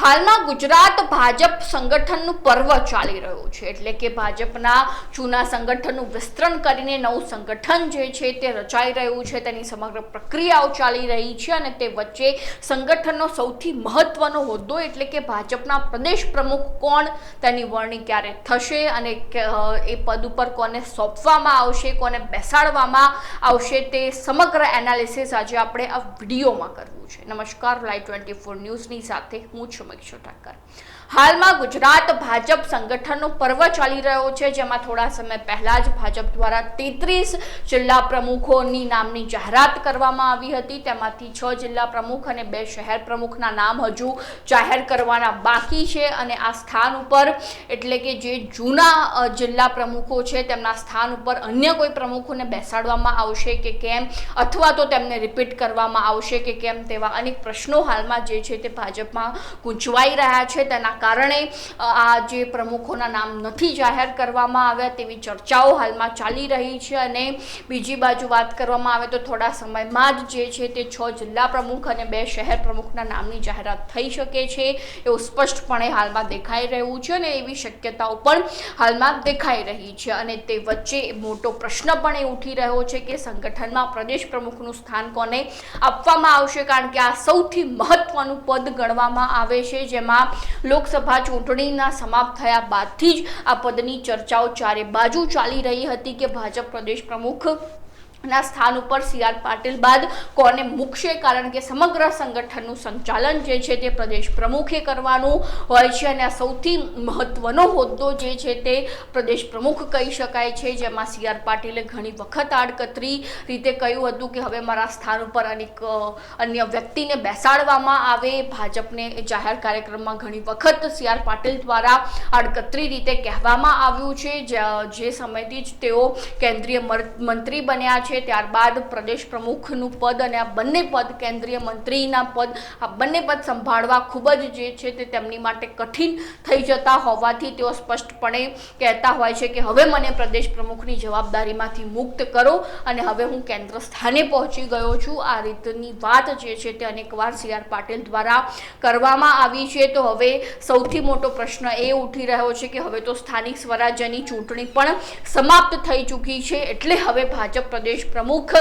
હાલમાં ગુજરાત ભાજપ સંગઠનનું પર્વ ચાલી રહ્યું છે. એટલે કે ભાજપના જૂના સંગઠનનું વિસ્તરણ કરીને નવું સંગઠન જે છે તે રચાઈ રહ્યું છે. તેની સમગ્ર પ્રક્રિયાઓ ચાલી રહી છે અને તે વચ્ચે સંગઠનનો સૌથી મહત્વનો હોદ્દો એટલે કે ભાજપના પ્રદેશ પ્રમુખ કોણ? તેની વરણી ક્યારે થશે અને એ પદ ઉપર કોને સોંપવામાં આવશે, કોને બેસાડવામાં આવશે તે સમગ્ર એનાલિસિસ આજે આપણે આ વિડીયોમાં કરવું છે. નમસ્કાર, લાઈવ ટ્વેન્ટી ફોર ન્યૂઝની સાથે હું છું મક્ષુ ઠક્કર હાલમાં ગુજરાત ભાજપ સંગઠનનો પર્વ ચાલી રહ્યો છે, જેમાં થોડા સમય પહેલા જ ભાજપ દ્વારા તેત્રીસ જિલ્લા પ્રમુખોની નામની જાહેરાત કરવામાં આવી હતી. તેમાંથી છ જિલ્લા પ્રમુખ અને બે શહેર પ્રમુખના નામ હજુ જાહેર કરવાના બાકી છે અને આ સ્થાન ઉપર એટલે કે જે જૂના જિલ્લા પ્રમુખો છે, તેમના સ્થાન ઉપર અન્ય કોઈ પ્રમુખોને બેસાડવામાં આવશે કે કેમ? અથવા તો તેમને રિપીટ કરવામાં આવશે કે કેમ? તેવા અનેક પ્રશ્નો હાલમાં જે છે તે ભાજપમાં ગૂંચવાઈ રહ્યા છે. તેના કારણે આ જે પ્રમુખોના નામ નથી જાહેર કરવામાં આવ્યા તેવી ચર્ચાઓ હાલમાં ચાલી રહી છે અને બીજી બાજુ વાત કરવામાં આવે તો થોડા સમયમાં જ જે છે તે છ જિલ્લા પ્રમુખ અને બે શહેર પ્રમુખના નામની જાહેરાત થઈ શકે છે એવું સ્પષ્ટપણે હાલમાં દેખાઈ રહ્યું છે અને એવી શક્યતાઓ પણ હાલમાં દેખાઈ રહી છે. અને તે વચ્ચે મોટો પ્રશ્ન પણ એ ઉઠી રહ્યો છે કે સંગઠનમાં પ્રદેશ પ્રમુખનું સ્થાન કોને આપવામાં આવશે? કારણ કે આ સૌથી મહત્વનું પદ ગણવામાં આવે છે, જેમાં લોકસભા ચૂંટણીના સમાપ્ત થયા બાદથી જ આ પદની ચર્ચાઓ ચારે બાજુ ચાલી રહી હતી કે ભાજપ પ્રદેશ પ્રમુખ ના સ્થાન ઉપર સી આર પાટીલ બાદ કોને મૂકશે? કારણ કે સમગ્ર સંગઠનનું સંચાલન જે છે તે પ્રદેશ પ્રમુખે કરવાનું હોય છે અને આ સૌથી મહત્વનો હોદ્દો જે છે તે પ્રદેશ પ્રમુખ કહી શકાય છે. જેમાં સી આર પાટીલે ઘણી વખત આડકતરી રીતે કહ્યું હતું કે હવે મારા સ્થાન ઉપર અનેક અન્ય વ્યક્તિને બેસાડવામાં આવે. ભાજપને જાહેર કાર્યક્રમમાં ઘણી વખત સી આર પાટીલ દ્વારા આડકતરી રીતે કહેવામાં આવ્યું છે. જે- સમયથી જ તેઓ કેન્દ્રીય મંત્રી બન્યા છે. ત્યારબાદ પ્રદેશ પ્રમુખનું પદ અને આ બંને પદ કેન્દ્રીય મંત્રીના પદ, આ બંને પદ સંભાળવા ખૂબ જ જે છે તે તેમની માટે કઠિન થઈ જતા હોવાથી તેઓ સ્પષ્ટપણે કહેતા હોય છે કે હવે મને પ્રદેશ પ્રમુખની જવાબદારીમાંથી મુક્ત કરો અને હવે હું કેન્દ્ર સ્થાને પહોંચી ગયો છું. આ રીતની વાત જે છે તે અનેકવાર સી આર પાટીલ દ્વારા કરવામાં આવી છે. તો હવે સૌથી મોટો પ્રશ્ન એ ઉઠી રહ્યો છે કે હવે તો સ્થાનિક સ્વરાજ્યની ચૂંટણી પણ સમાપ્ત થઈ ચૂકી છે. એટલે હવે ભાજપ પ્રદેશ પ્રમુખ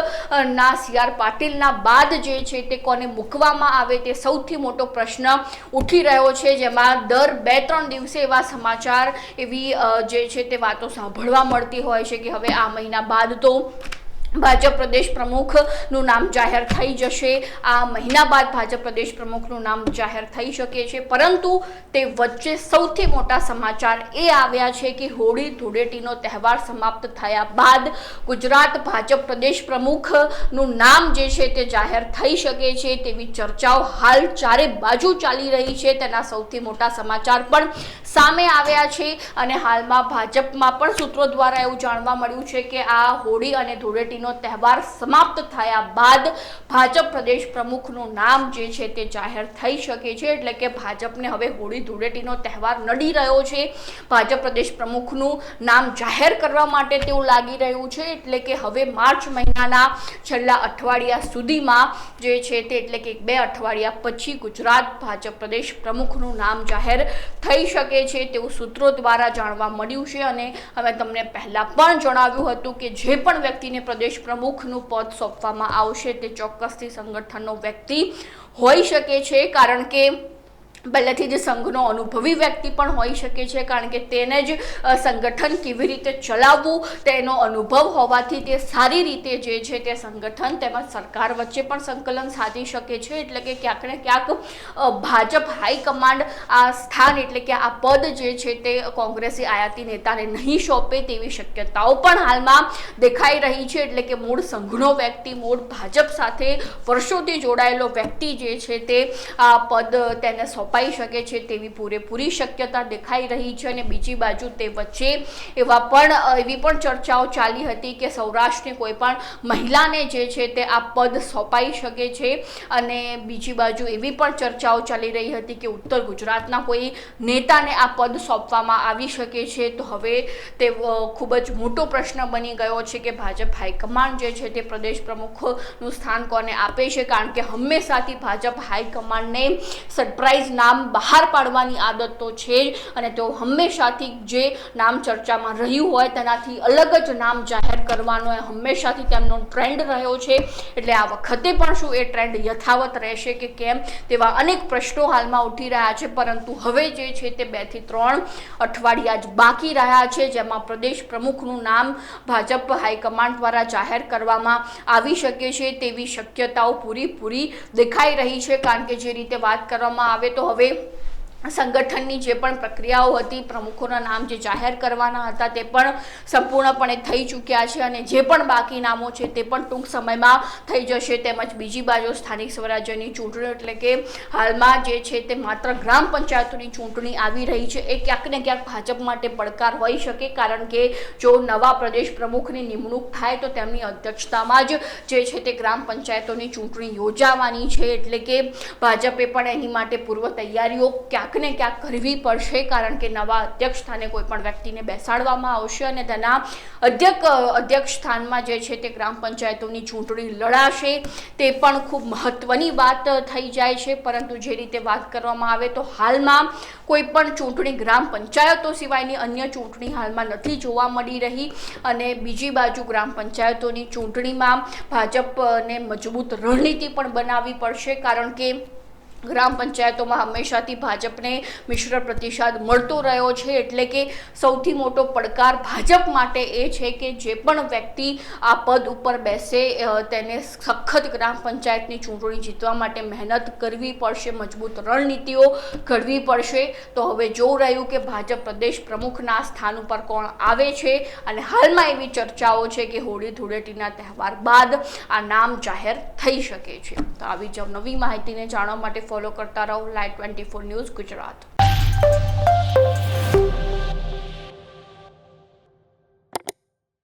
ના સી આર પાટીલના બાદ જે છે તે કોને મૂકવામાં આવે તે સૌથી મોટો પ્રશ્ન ઉઠી રહ્યો છે, જેમાં દર બે ત્રણ દિવસે એવા સમાચાર એવી જે છે તે વાતો સાંભળવા મળતી હોય છે કે હવે આ મહિના બાદ તો ભાજપ પ્રદેશ પ્રમુખનું નામ જાહેર થઈ જશે. આ મહિના બાદ ભાજપ પ્રદેશ પ્રમુખનું નામ જાહેર થઈ શકે છે. પરંતુ તે વચ્ચે સૌથી મોટા સમાચાર એ આવ્યા છે કે હોળી ધૂળેટીનો તહેવાર સમાપ્ત થયા બાદ ગુજરાત ભાજપ પ્રદેશ પ્રમુખનું નામ જે છે તે જાહેર થઈ શકે છે તેવી ચર્ચાઓ હાલ ચારે બાજુ ચાલી રહી છે. તેના સૌથી મોટા સમાચાર પણ સામે આવ્યા છે અને હાલમાં ભાજપમાં પણ સૂત્રો દ્વારા એવું જાણવા મળ્યું છે કે આ હોળી અને ધૂળેટીનો તહેવાર સમાપ્ત થયા બાદ ભાજપ પ્રદેશ પ્રમુખનું નામ જે છે તે જાહેર થઈ શકે છે. એટલે કે ભાજપને હવે હોળી ધૂળેટીનો તહેવાર નડી રહ્યો છે. ભાજપ પ્રદેશ પ્રમુખનું નામ જાહેર કરવા માટે તેવું લાગી રહ્યું છે. એટલે કે હવે માર્ચ મહિનાના છેલ્લા અઠવાડિયા સુધીમાં જે છે તે એટલે કે બે અઠવાડિયા પછી ગુજરાત ભાજપ પ્રદેશ પ્રમુખનું નામ જાહેર થઈ શકે છે તેવું સૂત્રો દ્વારા જાણવા મળ્યું છે. અને અમે તમને પહેલાં પણ જણાવ્યું હતું કે જે પણ વ્યક્તિને પ્રદેશ પ્રમુખનું પદ સોંપવામાં આવશે તે ચોક્કસથી સંગઠનનો વ્યક્તિ હોઈ શકે છે કારણ કે પહેલેથી જ સંઘનો અનુભવી વ્યક્તિ પણ હોઈ શકે છે, કારણ કે તેને જ સંગઠન કેવી રીતે ચલાવવું, તેનો અનુભવ હોવાથી તે સારી રીતે જે છે તે સંગઠન તેમજ સરકાર વચ્ચે પણ સંકલન સાધી શકે છે. એટલે કે ક્યાંક ને ક્યાંક ભાજપ હાઈકમાન્ડ આ સ્થાન એટલે કે આ પદ જે છે તે કોંગ્રેસી આયાતી નેતાને નહીં સોંપે તેવી શક્યતાઓ પણ હાલમાં દેખાઈ રહી છે. એટલે કે મૂળ સંઘનો વ્યક્તિ, મૂળ ભાજપ સાથે વર્ષોથી જોડાયેલો વ્યક્તિ જે છે તે આ પદ તેને સોંપાઈ શકે છે તેવી પૂરેપૂરી શક્યતા દેખાઈ રહી છે અને બીજી બાજુ તે વચ્ચે એવા પણ એવી પણ ચર્ચાઓ ચાલી હતી કે સૌરાષ્ટ્રની કોઈ પણ મહિલાને જે છે તે આ પદ સોંપાઈ શકે છે અને બીજી બાજુ એવી પણ ચર્ચાઓ ચાલી રહી હતી કે ઉત્તર ગુજરાતના કોઈ નેતાને આ પદ સોંપવામાં આવી શકે છે. તો હવે તે ખૂબ જ મોટો પ્રશ્ન બની ગયો છે કે ભાજપ હાઈકમાન્ડ જે છે તે પ્રદેશ પ્રમુખનું સ્થાન કોને આપે છે? કારણ કે હંમેશાથી ભાજપ હાઈકમાન્ડને સરપ્રાઇઝ નામ બહાર પાડવાની આદત તો છે જ અને તેઓ હંમેશાથી જે નામ ચર્ચામાં રહ્યું હોય તેનાથી અલગ જ નામ જાહેર કરવાનો એ હંમેશાથી તેમનો ટ્રેન્ડ રહ્યો છે. એટલે આ વખતે પણ શું એ ટ્રેન્ડ યથાવત રહેશે કે કેમ તેવા અનેક પ્રશ્નો હાલમાં ઉઠી રહ્યા છે. પરંતુ હવે જે છે તે બેથી ત્રણ અઠવાડિયા જ બાકી રહ્યા છે. જેમાં પ્રદેશ પ્રમુખનું નામ ભાજપ હાઈકમાન્ડ દ્વારા જાહેર કરવામાં આવી શકે છે તેવી શક્યતાઓ પૂરીપૂરી દેખાઈ રહી છે. કારણ કે જે રીતે વાત કરવામાં આવે તો હવે સંગઠનની જે પણ પ્રક્રિયાઓ હતી, પ્રમુખોના નામ જે જાહેર કરવાના હતા, તે પણ સંપૂર્ણપણે થઈ ચૂક્યા છે અને જે પણ બાકી નામો છે તે પણ ટૂંક સમયમાં થઈ જશે. તેમજ બીજી બાજુ સ્થાનિક સ્વરાજ્યની ચૂંટણી એટલે કે હાલમાં જે છે તે માત્ર ગ્રામ પંચાયતોની ચૂંટણી આવી રહી છે. એ ક્યાંક ને ક્યાંક ભાજપ માટે પડકાર હોઈ શકે, કારણ કે જો નવા પ્રદેશ પ્રમુખની નિમણૂક થાય તો તેમની અધ્યક્ષતામાં જ જે છે તે ગ્રામ પંચાયતોની ચૂંટણી યોજાવાની છે. એટલે કે ભાજપે પણ એની માટે પૂર્વ તૈયારીઓ ક્યાંક ને ક્યાંક કરવી પડશે, કારણ કે નવા અધ્યક્ષ સ્થાને કોઈ પણ વ્યક્તિને બેસાડવામાં આવશે અને તેના અધ્યક્ષ અધ્યક્ષ સ્થાનમાં જે છે તે ગ્રામ પંચાયતોની ચૂંટણી લડાશે. તે પણ ખૂબ મહત્ત્વની વાત થઈ જાય છે, પરંતુ જે રીતે વાત કરવામાં આવે તો હાલમાં કોઈ પણ ચૂંટણી ગ્રામ પંચાયતો સિવાયની અન્ય ચૂંટણી હાલમાં નથી જોવા મળી રહી. અને બીજી બાજુ ગ્રામ પંચાયતોની ચૂંટણીમાં ભાજપને મજબૂત રણનીતિ પણ બનાવવી પડશે, કારણ કે ગ્રામ પંચાયતોમાં હંમેશાથી ભાજપને મિશ્ર પ્રતિસાદ મળતો રહ્યો છે, એટલે કે સૌથી મોટો પડકાર ભાજપ માટે એ છે કે જે પણ વ્યક્તિ આ પદ ઉપર બેસે તેને સખત ગ્રામ પંચાયતની ચૂંટણી જીતવા માટે મહેનત કરવી પડશે, મજબૂત રણનીતિઓ ઘડવી પડશે. તો હવે જોવું રહ્યું કે ભાજપ પ્રદેશ પ્રમુખના સ્થાન ઉપર કોણ આવે છે અને હાલમાં એવી ચર્ચાઓ છે કે હોળી ધૂળેટીના તહેવાર બાદ આ નામ જાહેર થઈ શકે છે. તો આવી જ નવી માહિતીને જાણવા માટે ફોલો કરતા રહો live twenty four news Gujarat.